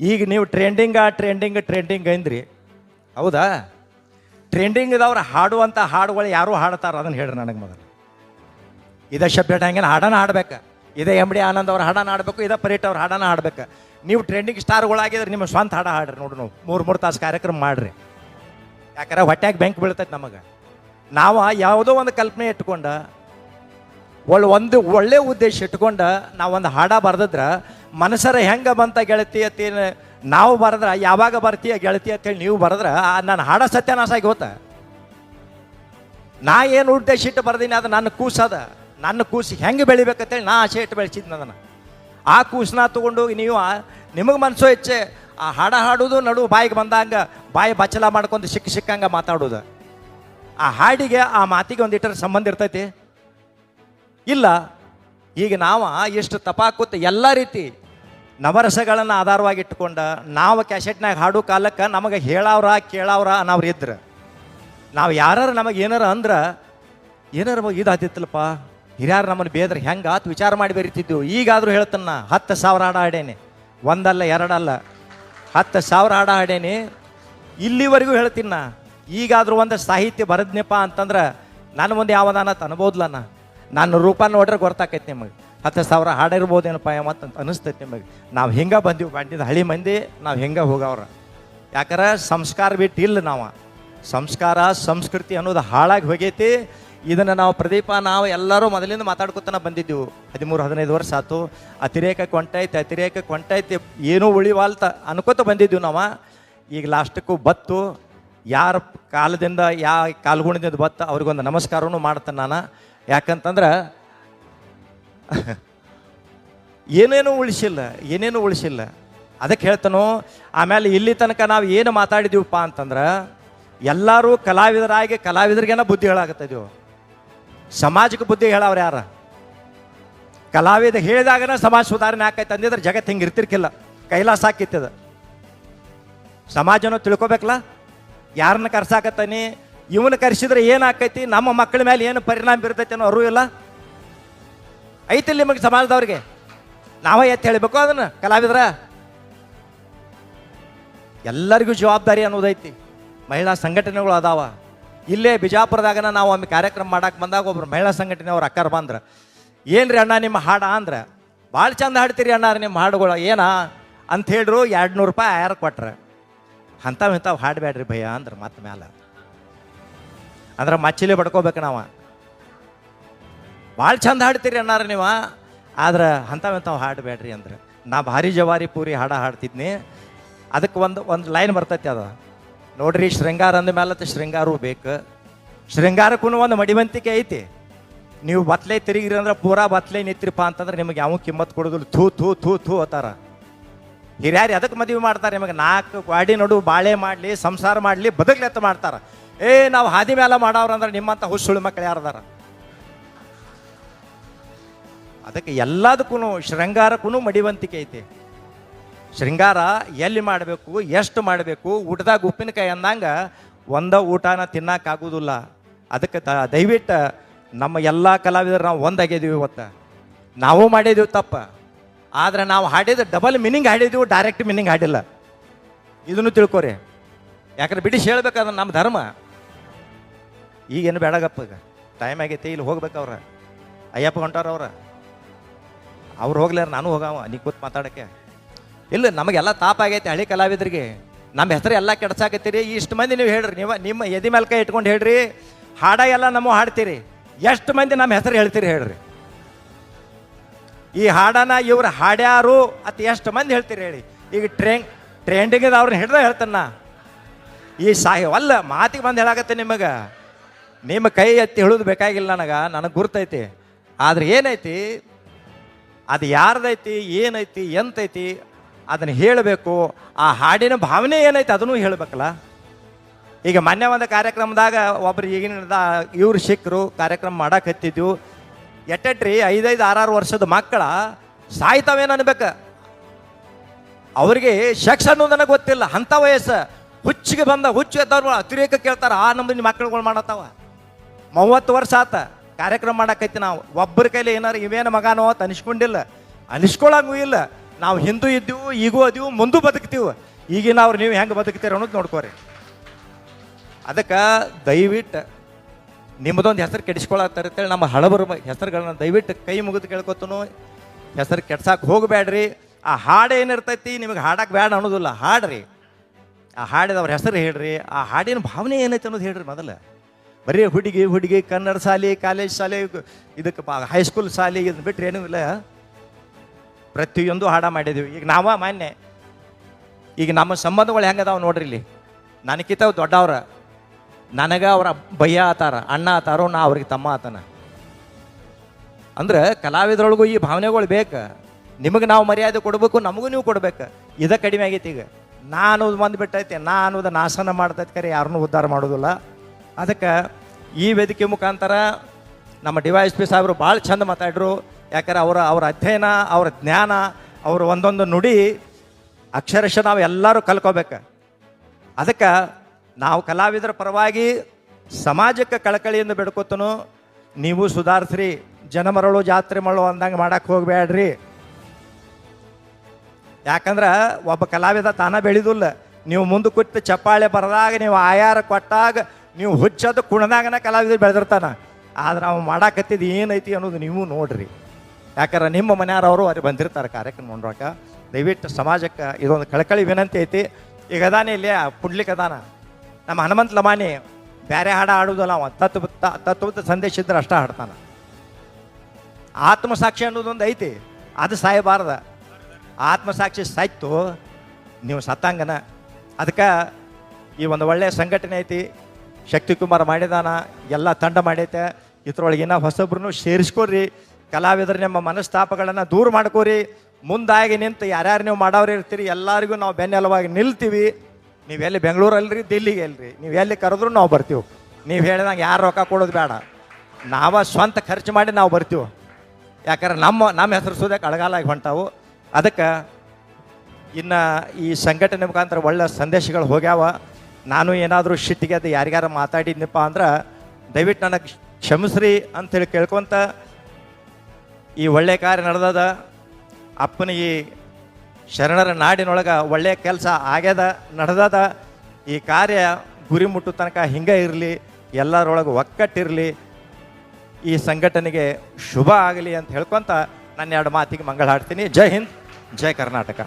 ಈಗ ನೀವು ಟ್ರೆಂಡಿಂಗ trending trending ಅಂದ್ರಿ. ಹೌದಾ? ಟ್ರೆಂಡಿಂಗ್ ಇದವ್ರು ಹಾಡುವಂಥ ಹಾಡುಗಳು ಯಾರು ಹಾಡ್ತಾರ? ಅದನ್ನು ಹೇಳ್ರಿ ನನಗೆ ಮೊದಲು. ಇದೇ ಶಬ್ದ ಹಂಗೇನು ಹಾಡನ ಹಾಡ್ಬೇಕು. ಇದೇ ಎಂ ಡಿ ಆನಂದ್ ಅವ್ರ ಹಾಡನ ಹಾಡಬೇಕು, ಇದೇ ಪರೇಟ್ ಅವ್ರ ಹಾಡನ ಹಾಡ್ಬೇಕು. ನೀವು ಟ್ರೆಂಡಿಂಗ್ ಸ್ಟಾರ್ಗಳಾಗಿದ್ರೆ ನಿಮ್ಮ ಸ್ವಂತ ಹಾಡ ಹಾಡ್ರಿ ನೋಡ್ರಿ ನಾವು. ಮೂರು ಮೂರು ತಾಸು ಕಾರ್ಯಕ್ರಮ ಮಾಡ್ರಿ. ಯಾಕಂದ್ರೆ ಹೊಟ್ಟೆಗೆ ಬೆಂಕ್ ಬೀಳ್ತೈತೆ ನಮಗೆ. ನಾವು ಯಾವುದೋ ಒಂದು ಕಲ್ಪನೆ ಇಟ್ಕೊಂಡ ಒಳ್ಳೆ ಒಂದು ಒಳ್ಳೆ ಉದ್ದೇಶ ಇಟ್ಕೊಂಡು ಒಂದು ಹಾಡ ಬರ್ದಿದ್ರ ಮನಸರ ಹೆಂಗೆ ಬಂತ ಗೆಳತಿ ಅತಿ ನಾವು ಬರೆದ್ರೆ, ಯಾವಾಗ ಬರ್ತೀಯ ಗೆಳತಿ ಅಂತೇಳಿ ನೀವು ಬರೆದ್ರೆ ನಾನು ಹಾಡ ಸತ್ಯನಾಶ ಆಗಿ ಹೋತ. ನಾ ಏನು ಉದ್ದೇಶ ಇಟ್ಟು ಬರ್ದೀನಿ ಅದು ನನ್ನ ಕೂಸದ ನನ್ನ ಕೂಸು ಹೆಂಗೆ ಬೆಳಿಬೇಕಂತೇಳಿ ನಾ ಆಸೆ ಇಟ್ಟು ಬೆಳೆಸಿದ್ನ ಅದನ್ನು. ಆ ಕೂಸನ್ನ ತಗೊಂಡು ನೀವು ನಿಮಗೆ ಮನಸ್ಸು ಹೆಚ್ಚೆ, ಆ ಹಾಡ ಹಾಡೋದು ನಡು ಬಾಯಿಗೆ ಬಂದಂಗ ಬಾಯಿ ಬಚ್ಚಲ ಮಾಡ್ಕೊಂಡು ಸಿಕ್ಕ ಸಿಕ್ಕಂಗೆ ಮಾತಾಡೋದು. ಆ ಹಾಡಿಗೆ ಆ ಮಾತಿಗೆ ಒಂದಿಟ್ಟರ ಸಂಬಂಧ ಇರ್ತೈತಿ. ಇಲ್ಲ, ಈಗ ನಾವು ಎಷ್ಟು ತಪಾಕುತ್ತ ಎಲ್ಲ ರೀತಿ ನವರಸಗಳನ್ನು ಆಧಾರವಾಗಿ ಇಟ್ಕೊಂಡ ನಾವು ಕ್ಯಾಸೆಟ್ನಾಗ ಹಾಡು ಕಾಲಕ್ಕೆ ನಮಗೆ ಹೇಳವ್ರ, ಕೇಳವ್ರ ಅನ್ನೋರು ಇದ್ರ. ನಾವು ಯಾರು ನಮಗೆ ಏನಾರ ಅಂದ್ರ, ಏನಾರ ಇದು ಆತಿತ್ತಲ್ಲಪ್ಪ ಹಿರಿಯರು ನಮ್ಮನ್ನು ಬೇದ್ರೆ ಹೆಂಗೆ ವಿಚಾರ ಮಾಡಿ ಬೆರಿತಿದ್ದೆವು ಈಗಾದರೂ ಹೇಳ್ತನ್ನ ಹತ್ತು ಸಾವಿರ ಹಾಡ ಹಾಡೇನಿ. ಒಂದಲ್ಲ, ಎರಡಲ್ಲ, ಹತ್ತು ಸಾವಿರ ಹಾಡ ಹಾಡೇನಿ. ಇಲ್ಲಿವರೆಗೂ ಹೇಳ್ತೀನಿ ನಾ, ಈಗಾದರೂ ಒಂದು ಸಾಹಿತ್ಯ ಬರೆದ್ನಪ್ಪ ಅಂತಂದ್ರೆ, ನನ್ನ ಮುಂದೆ ಯಾವ್ದಾನ ಅನ್ಬೋದ್ಲನ ನನ್ನ ರೂಪ ನೋಡ್ರೆ ಗೊತ್ತಾಕೈತಿ ನಿಮಗೆ. ಹತ್ತು ಸಾವಿರ ಹಾಡಿರ್ಬೋದೇನಪ್ಪ ಮತ್ತು ಅಂತ ಅನಿಸ್ತೈತಿ ನಿಮಗೆ. ನಾವು ಹಿಂಗೆ ಬಂದೀವಿ ಬಂದಿದ್ದು ಹಳಿ ಮಂದಿ, ನಾವು ಹಿಂಗೆ ಹೋಗವ್ರ. ಯಾಕಂದ್ರೆ ಸಂಸ್ಕಾರ ಬಿಟ್ಟು ಇಲ್ಲ ನಾವು. ಸಂಸ್ಕಾರ, ಸಂಸ್ಕೃತಿ ಅನ್ನೋದು ಹಾಳಾಗಿ ಹೋಗೈತಿ. ಇದನ್ನು ನಾವು ಪ್ರದೀಪ, ನಾವು ಎಲ್ಲರೂ ಮೊದಲಿಂದ ಮಾತಾಡ್ಕೊತಾನೆ ಬಂದಿದ್ದೆವು. ಹದಿಮೂರು, ಹದಿನೈದು ವರ್ಷ ಆತು. ಅತಿರೇಕ ಕೊಂಟೈತೆ ಅತಿರೇಕ ಕೊಂಟೈತೆ, ಏನೂ ಉಳಿವಾಲ್ತ ಅನ್ಕೋತ ಬಂದಿದ್ದೀವಿ ನಾವು. ಈಗ ಲಾಸ್ಟಕ್ಕೂ ಬತ್ತು. ಯಾರ ಕಾಲದಿಂದ, ಯಾ ಕಾಲ್ಗುಣದಿಂದ ಬತ್ತ, ಅವ್ರಿಗೊಂದು ನಮಸ್ಕಾರವೂ ಮಾಡ್ತೇನೆ ನಾನು. ಯಾಕಂತಂದ್ರೆ ಏನೇನು ಉಳಿಸಿಲ್ಲ ಏನೇನು ಉಳಿಸಿಲ್ಲ. ಅದಕ್ಕೆ ಹೇಳ್ತಾನೋ, ಆಮೇಲೆ ಇಲ್ಲಿ ತನಕ ನಾವು ಏನು ಮಾತಾಡಿದೀವಪ್ಪ ಅಂತಂದ್ರೆ, ಎಲ್ಲರೂ ಕಲಾವಿದರಾಗಿ ಕಲಾವಿದರಿಗೇನ ಬುದ್ಧಿ ಹೇಳಾಕತ್ತಿದೀವಿ ಸಮಾಜಕ್ಕೆ ಬುದ್ಧಿ ಹೇಳವ್ರು ಯಾರ? ಕಲಾವಿದ ಹೇಳಿದಾಗನ ಸಮಾಜ ಸುಧಾರಣೆ ಆಕೈತೆ ಅಂದಿದ್ರೆ ಜಗತ್ತು ಹಿಂಗೆ ಇರ್ತಿರ್ಕಿಲ್ಲ. ಕೈಲಾಸ ಹಾಕಿತ್ತದ ಸಮಾಜನೂ ತಿಳ್ಕೊಬೇಕಲ್ಲ? ಯಾರನ್ನ ಕರ್ಸಾಕತ್ತಾನಿ? ಇವನ್ನ ಕರೆಸಿದ್ರೆ ಏನಾಕೈತಿ? ನಮ್ಮ ಮಕ್ಕಳ ಮೇಲೆ ಏನು ಪರಿಣಾಮ ಬೀರ್ತೈತಿ ಅನ್ನೋ ಅರಿವು ಇಲ್ಲ? ಐತಿಲ್ಲ ನಿಮಗೆ ಸಮಾಜದವ್ರಿಗೆ? ನಾವೇ ಎತ್ತಿ ಹೇಳಬೇಕು ಅದನ್ನ, ಕಲಾವಿದ್ರ? ಎಲ್ಲರಿಗೂ ಜವಾಬ್ದಾರಿ ಅನ್ನೋದೈತಿ. ಮಹಿಳಾ ಸಂಘಟನೆಗಳು ಅದಾವ. ಇಲ್ಲೇ ಬಿಜಾಪುರದಾಗನ ನಾವು ಒಮ್ಮೆ ಕಾರ್ಯಕ್ರಮ ಮಾಡಕ್ಕೆ ಬಂದಾಗ ಒಬ್ರು ಮಹಿಳಾ ಸಂಘಟನೆ ಸಂಘಟನೆಯವ್ರು ಅಕ್ಕರ್ ಬಂದ್ರೆ, ಏನ್ರಿ ಅಣ್ಣ ನಿಮ್ಮ ಹಾಡ? ಅಂದ್ರೆ ಭಾಳ ಚಂದ ಹಾಡ್ತೀರಿ ಅಣ್ಣ ನಿಮ್ಮ ಹಾಡುಗಳು, ಏನಾ? ಅಂತ ಹೇಳ್ರು ಎರಡು ನೂರು ರೂಪಾಯಿ ಯಾರು ಕೊಟ್ರೆ. ಅಂಥವು ಇಂಥವು ಹಾಡಬೇಡ್ರಿ ಭಯ ಅಂದ್ರೆ ಮತ್ತೆ ಮ್ಯಾಲ. ಅಂದ್ರೆ ಮಚ್ಚಿಲೆ ಬಡ್ಕೋಬೇಕು ನಾವು. ಭಾಳ ಚಂದ ಹಾಡ್ತೀರಿ ಅನ್ನಾರ ನೀವು. ಆದ್ರೆ ಅಂಥವು ಇಂಥವು ಹಾಡಬೇಡ್ರಿ ಅಂದ್ರೆ. ನಾ ಭಾರಿ ಜವಾರಿ ಪೂರಿ ಹಾಡ ಹಾಡ್ತಿದ್ನಿ. ಅದಕ್ಕೆ ಒಂದು ಒಂದು ಲೈನ್ ಬರ್ತೈತಿ ಅದು. ನೋಡ್ರಿ ಶೃಂಗಾರ ಅಂದ ಮೇಲೆ ಶೃಂಗಾರವೂ ಬೇಕು. ಶೃಂಗಾರಕ್ಕೂ ಒಂದು ಮಡಿವಂತಿಕೆ ಐತಿ. ನೀವು ಬತ್ಲೆ ತಿರುಗಿರಿ ಅಂದ್ರೆ ಪೂರಾ ಬತ್ಲೆ ನಿಂತಿರಪ್ಪ ಅಂತಂದ್ರೆ ನಿಮಗೆ ಯಾವ ಕಿಮ್ಮತ್ ಕೊಡೋದಿಲ್ಲ. ಥೂ ಥೂ ಥೂ ಥೂ ಅತ್ತಾರ ಹಿರಿಯರು ಅದಕ್ಕೆ ಮದುವೆ ಮಾಡ್ತಾರೆ? ನಿಮಗೆ ನಾಲ್ಕು ಗಾಡಿ ನಡು, ಬಾಳೆ ಮಾಡಲಿ, ಸಂಸಾರ ಮಾಡಲಿ, ಬದುಕ್ಲೆತ್ತ ಮಾಡ್ತಾರೆ. ಏ, ನಾವು ಹಾದಿ ಮೇಲೆ ಮಾಡವ್ರ ಅಂದ್ರೆ ನಿಮ್ಮಂತ ಹುಸುಳು ಮಕ್ಕಳು ಯಾರದಾರ ಅದಕ್ಕೆ ಎಲ್ಲದಕ್ಕೂ ಶೃಂಗಾರಕ್ಕೂ ಮಡಿವಂತಿಕೆ ಐತಿ. ಶೃಂಗಾರ ಎಲ್ಲಿ ಮಾಡಬೇಕು, ಎಷ್ಟು ಮಾಡಬೇಕು, ಊಟದಾಗ ಉಪ್ಪಿನಕಾಯಿ ಅಂದಂಗ ಒಂದ ಊಟನ ತಿನ್ನಕ್ಕಾಗೋದಿಲ್ಲ ಅದಕ್ಕೆ ತ ದಯವಿಟ್ಟು ನಮ್ಮ ಎಲ್ಲ ಕಲಾವಿದರು ನಾವು ಒಂದಾಗಿದ್ದೀವಿ ಇವತ್ತು. ನಾವು ಮಾಡಿದ್ದೀವಿ ತಪ್ಪ. ಆದ್ರೆ ನಾವು ಹಾಡಿದ ಡಬಲ್ ಮೀನಿಂಗ್ ಹಾಡಿದೀವಿ ಡೈರೆಕ್ಟ್ ಮೀನಿಂಗ್ ಹಾಡಿಲ್ಲ. ಇದನ್ನು ತಿಳ್ಕೊರಿ. ಯಾಕಂದ್ರೆ ಬಿಡಿಸಿ ಹೇಳ್ಬೇಕಾದ್ರೆ ನಮ್ಮ ಧರ್ಮ. ಈಗೇನು ಬೇಡಗಪ್ಪ ಈಗ. ಟೈಮ್ ಆಗೈತಿ, ಇಲ್ಲಿ ಹೋಗ್ಬೇಕು ಅವ್ರ. ಅಯ್ಯಪ್ಪ ಹೊಂಟಾರ ಅವ್ರ. ಅವ್ರು ಹೋಗ್ಲಾರ ನಾನು ಹೋಗವ, ನೀ ಕೂತ್ ಮಾತಾಡಕ್ಕೆ. ಇಲ್ಲ, ನಮಗೆಲ್ಲ ತಾಪ ಆಗೈತೆ ಹಳಿ ಕಲಾವಿದರಿಗೆ. ನಮ್ಮ ಹೆಸರು ಎಲ್ಲ ಕೆಡ್ಸಾಕತ್ತೀರಿ. ಇಷ್ಟು ಮಂದಿ ನೀವು ಹೇಳ್ರಿ, ನೀವು ನಿಮ್ಮ ಎದಿ ಮೇಲೆ ಕೈ ಇಟ್ಕೊಂಡು ಹೇಳ್ರಿ. ಹಾಡ ಎಲ್ಲ ನಮ್ಮ ಹಾಡ್ತೀರಿ. ಎಷ್ಟು ಮಂದಿ ನಮ್ಮ ಹೆಸರು ಹೇಳ್ತೀರಿ ಹೇಳ್ರಿ. ಈ ಹಾಡನ ಇವ್ರು ಹಾಡ್ಯಾರು ಅತ್ ಎಷ್ಟು ಮಂದಿ ಹೇಳ್ತೀರಿ ಹೇಳಿ. ಈಗ ಟ್ರೆಂಡ್ ಟ್ರೆಂಡಿಂಗ್ ಅವ್ರನ್ನ ಹಿಡ್ದ ಹೇಳ್ತಾನ ಈ ಸಾಹಿ ಅಲ್ಲ, ಮಾತಿಗೆ ಬಂದು ಹೇಳಾಗತ್ತೆ ನಿಮಗೆ. ನಿಮ್ಮ ಕೈ ಎತ್ತಿ ಹೇಳೋದು ಬೇಕಾಗಿಲ್ಲ ನನಗೆ ನನಗೆ ಗುರ್ತೈತಿ. ಆದ್ರೆ ಏನೈತಿ? ಅದು ಯಾರ್ದೈತಿ, ಏನೈತಿ, ಎಂತೈತಿ, ಅದನ್ನು ಹೇಳಬೇಕು. ಆ ಹಾಡಿನ ಭಾವನೆ ಏನೈತಿ ಅದನ್ನು ಹೇಳಬೇಕಲ್ಲ. ಈಗ ಮೊನ್ನೆ ಒಂದು ಕಾರ್ಯಕ್ರಮದಾಗ ಒಬ್ರು ಈಗಿನ ಇವ್ರು ಸಿಕ್ಕರು ಕಾರ್ಯಕ್ರಮ ಮಾಡಕ್ಕೆ ಹತ್ತಿದ್ವು ಎಟ್ಟೆಟ್ರಿ, ಐದೈದು, ಆರಾರು ವರ್ಷದ ಮಕ್ಕಳ ಸಾಯ್ತಾವೇನು ಅನ್ಬೇಕು. ಅವ್ರಿಗೆ ಅನ್ನೋದು ನನಗೆ ಗೊತ್ತಿಲ್ಲ. ಅಂಥ ವಯಸ್ಸು. ಹುಚ್ಚಿಗೆ ಬಂದ ಹುಚ್ಚು ಎದ್ದವ್ರು ಅತಿರೇಕ ಕೇಳ್ತಾರೆ, ಆ ನಮ್ಮನಿ ಮಕ್ಕಳುಗಳು ಮಾಡತ್ತಾವ. ಮೂವತ್ತು ವರ್ಷ ಆತ. ಕಾರ್ಯಕ್ರಮ ಮಾಡಾಕೈತಿ ನಾವು. ಒಬ್ಬರ ಕೈಲಿ ಏನಾರು ಇವೇನು ಮಗನೋ ಅಂತ ಅನಿಸ್ಕೊಂಡಿಲ್ಲ. ಅನಿಸ್ಕೊಳಂಗೂ ಇಲ್ಲ. ನಾವು ಹಿಂದೂ ಇದ್ದೀವು, ಈಗೂ ಅದೀವು, ಮುಂದೂ ಬದುಕ್ತೀವಿ. ಈಗಿನ ಅವ್ರು ನೀವು ಹೆಂಗೆ ಬದುಕ್ತೀರ ಅನ್ನೋದು ನೋಡ್ಕೋರಿ. ಅದಕ್ಕೆ ದಯವಿಟ್ಟು ನಿಮ್ಮದೊಂದು ಹೆಸರು ಕೆಡಿಸ್ಕೊಳತ್ತಾರೆ ಅಂತೇಳಿ ನಮ್ಮ ಹಳಬರ ಹೆಸರುಗಳನ್ನ ದಯವಿಟ್ಟು ಕೈ ಮುಗಿದು ಕೇಳ್ಕೊತನು. ಹೆಸರು ಕೆಡ್ಸಕ್ಕೆ ಹೋಗಬೇಡ್ರಿ ಆ ಹಾಡು ಏನಿರ್ತೈತಿ ನಿಮಗೆ ಹಾಡಕ್ಕೆ ಬೇಡ ಅನ್ನೋದಿಲ್ಲ. ಹಾಡ್ರಿ. ಆ ಹಾಡಿದವ್ರ ಹೆಸರು ಹೇಳ್ರಿ. ಆ ಹಾಡಿನ ಭಾವನೆ ಏನೈತೆ ಅನ್ನೋದು ಹೇಳ್ರಿ ಮೊದಲು. ಬರೀ ಹುಡುಗಿ ಹುಡುಗಿ, ಕನ್ನಡ ಶಾಲೆ, ಕಾಲೇಜ್ ಶಾಲೆ, ಇದಕ್ಕೆ ಹೈಸ್ಕೂಲ್ ಶಾಲೆ ಇದನ್ನ ಬಿಟ್ಟರೆ ಏನೂ ಇಲ್ಲ. ಪ್ರತಿಯೊಂದು ಹಾಡ ಮಾಡಿದ್ದೀವಿ ಈಗ ನಾವ ಮಾನ್ಯ, ಈಗ ನಮ್ಮ ಸಂಬಂಧಗಳು ಹೆಂಗದಾವ ನೋಡ್ರಿ ಇಲ್ಲಿ. ನನಗಿಂತ ದೊಡ್ಡವ್ರ. ನನಗೆ ಅವರ ಭಯ ಆತಾರ, ಅಣ್ಣ ಆತಾರೋ, ನಾ ಅವ್ರಿಗೆ ತಮ್ಮ ಆತನ. ಅಂದ್ರೆ ಕಲಾವಿದರೊಳಗೂ ಈ ಭಾವನೆಗಳು ಬೇಕು. ನಿಮಗೆ ನಾವು ಮರ್ಯಾದೆ ಕೊಡಬೇಕು, ನಮಗೂ ನೀವು ಕೊಡ್ಬೇಕು. ಇದ ಕಡಿಮೆ ಆಗೈತಿ ಈಗ. ನಾನು ಬಂದು ಬಿಟ್ಟೈತೆ ನಾ ಅನ್ನೋದು ನಾಶನ ಮಾಡ್ತೈತೆ ಕರೆ, ಯಾರನ್ನೂ ಉದ್ಧಾರ ಮಾಡೋದಿಲ್ಲ. ಅದಕ್ಕೆ ಈ ವೇದಿಕೆ ಮುಖಾಂತರ ನಮ್ಮ ಡಿ ವೈ ಎಸ್ ಪಿ ಸಾಹೇಬರು ಭಾಳ ಚಂದ ಮಾತಾಡ್ರು. ಯಾಕಂದ್ರೆ ಅವರ ಅವರ ಅಧ್ಯಯನ, ಅವರ ಜ್ಞಾನ, ಅವರ ಒಂದೊಂದು ನುಡಿ ಅಕ್ಷರಶಃ ನಾವು ಎಲ್ಲರೂ ಕಲ್ಕೋಬೇಕು. ಅದಕ್ಕೆ ನಾವು ಕಲಾವಿದರ ಪರವಾಗಿ ಸಮಾಜಕ್ಕೆ ಕಳಕಳಿಯಿಂದ ಬೇಡ್ಕೋತನು. ನೀವು ಸುಧಾರಿಸ್ರಿ ಜನ ಮರಳು ಜಾತ್ರೆ ಮರಳು ಅಂದಂಗೆ ಮಾಡಕ್ಕೆ ಹೋಗಬೇಡ್ರಿ ಯಾಕಂದ್ರೆ ಒಬ್ಬ ಕಲಾವಿದ ತಾನ ಬೆಳೆದಿಲ್ಲ. ನೀವು ಮುಂದೆ ಕೊಟ್ಟು ಚಪ್ಪಾಳೆ ಬರದಾಗ ನೀವು ಆಯಾರ ಕೊಟ್ಟಾಗ ನೀವು ಹುಚ್ಚದ ಕುಣದಾಗನ ಕಲಾವಿದ ಬೆಳೆದಿರ್ತಾನ, ಆದ್ರೆ ಅವ್ನು ಮಾಡಾಕತ್ತಿದ್ದು ಏನೈತಿ ಅನ್ನೋದು ನೀವು ನೋಡ್ರಿ. ಯಾಕಂದ್ರೆ ನಿಮ್ಮ ಮನೆಯವರವರು ಅವ್ರಿಗೆ ಬಂದಿರ್ತಾರೆ ಕಾರ್ಯಕ್ರಮ ನೋಡ್ರಾಕ. ದಯವಿಟ್ಟು ಸಮಾಜಕ್ಕೆ ಇದೊಂದು ಕಳಕಳಿ ವಿನಂತಿ ಐತಿ. ಈಗ ಅದಾನೆ ಇಲ್ಲಿ ಪುಡ್ಲಿಕ್ಕೆ ಅದಾನ. ನಮ್ಮ ಹನುಮಂತ ಲಮಾನಿ ಬೇರೆ ಹಾಡು ಆಡೋದಲ್ಲ ಅವ ತತ್ವ ತತ್ವದ ಸಂದೇಶ ಇದ್ರೆ ಅಷ್ಟ ಹಾಡ್ತಾನ. ಆತ್ಮಸಾಕ್ಷಿ ಅನ್ನೋದೊಂದು ಐತಿ, ಅದು ಸಾಯಬಾರ್ದ. ಆತ್ಮಸಾಕ್ಷಿ ಸಾಯ್ತು, ನೀವು ಸತ್ತಂಗನ. ಅದಕ್ಕೆ ಈ ಒಂದು ಒಳ್ಳೆಯ ಸಂಘಟನೆ ಐತಿ. ಶಕ್ತಿಕುಮಾರ್ ಮಾಡಿದಾನ, ಎಲ್ಲ ತಂಡ ಮಾಡೈತೆ. ಇದ್ರೊಳಗಿನ ಹೊಸೊಬ್ರು ಸೇರಿಸ್ಕೊರಿ ಕಲಾವಿದರು ನಿಮ್ಮ ಮನಸ್ತಾಪಗಳನ್ನು ದೂರ ಮಾಡ್ಕೋರಿ. ಮುಂದಾಗಿ ನಿಂತು ಯಾರ್ಯಾರು ನೀವು ಮಾಡೋರು ಇರ್ತೀರಿ, ಎಲ್ಲರಿಗೂ ನಾವು ಬೆನ್ನೆಲುವಾಗಿ ನಿಲ್ತೀವಿ. ನೀವು ಎಲ್ಲಿ ಬೆಂಗಳೂರಲ್ರಿ, ದಿಲ್ಲಿಗೆ ಎಲ್ರಿ? ನೀವು ಎಲ್ಲಿ ಕರೆದ್ರು ನಾವು ಬರ್ತೀವಿ. ನೀವು ಹೇಳಿದಂಗೆ ಯಾರು ರೊಕ್ಕ ಕೊಡೋದು ಬೇಡ. ನಾವ ಸ್ವಂತ ಖರ್ಚು ಮಾಡಿ ನಾವು ಬರ್ತೀವಿ. ಯಾಕಂದ್ರೆ ನಮ್ಮ ನಮ್ಮ ಹೆಸರು ಸುದಕ್ಕೆ ಅಳಗಾಲಾಗಿ ಹೊಂಟಾವು. ಅದಕ್ಕೆ ಇನ್ನು ಈ ಸಂಘಟನೆ ಮುಖಾಂತರ ಒಳ್ಳೆ ಸಂದೇಶಗಳು ಹೋಗ್ಯಾವ. ನಾನು ಏನಾದರೂ ಶಿಟ್ಟಿಗೆ ಅದು ಯಾರಿಗಾರ ಮಾತಾಡಿದ್ನಪ್ಪ ಅಂದ್ರೆ, ದಯವಿಟ್ಟು ನನಗೆ ಕ್ಷಮಿಸ್ರಿ ಅಂಥೇಳಿ ಕೇಳ್ಕೊಂತ ಈ ಒಳ್ಳೆ ಕಾರ್ಯ ನಡೆದದ. ಅಪ್ಪನ ಈ ಶರಣರ ನಾಡಿನೊಳಗೆ ಒಳ್ಳೆಯ ಕೆಲಸ ಆಗ್ಯದ, ನಡೆದದ. ಈ ಕಾರ್ಯ ಗುರಿ ಮುಟ್ಟು ತನಕ ಹಿಂಗೆ ಇರಲಿ, ಎಲ್ಲರೊಳಗೆ ಒಕ್ಕಟ್ಟಿರಲಿ, ಈ ಸಂಘಟನೆಗೆ ಶುಭ ಆಗಲಿ ಅಂತ ಹೇಳ್ಕೊತ ನನ್ನ ಎರಡು ಮಾತಿಗೆ ಮಂಗಳ ಹಾಡ್ತೀನಿ ಜೈ ಹಿಂದ್, ಜೈ ಕರ್ನಾಟಕ.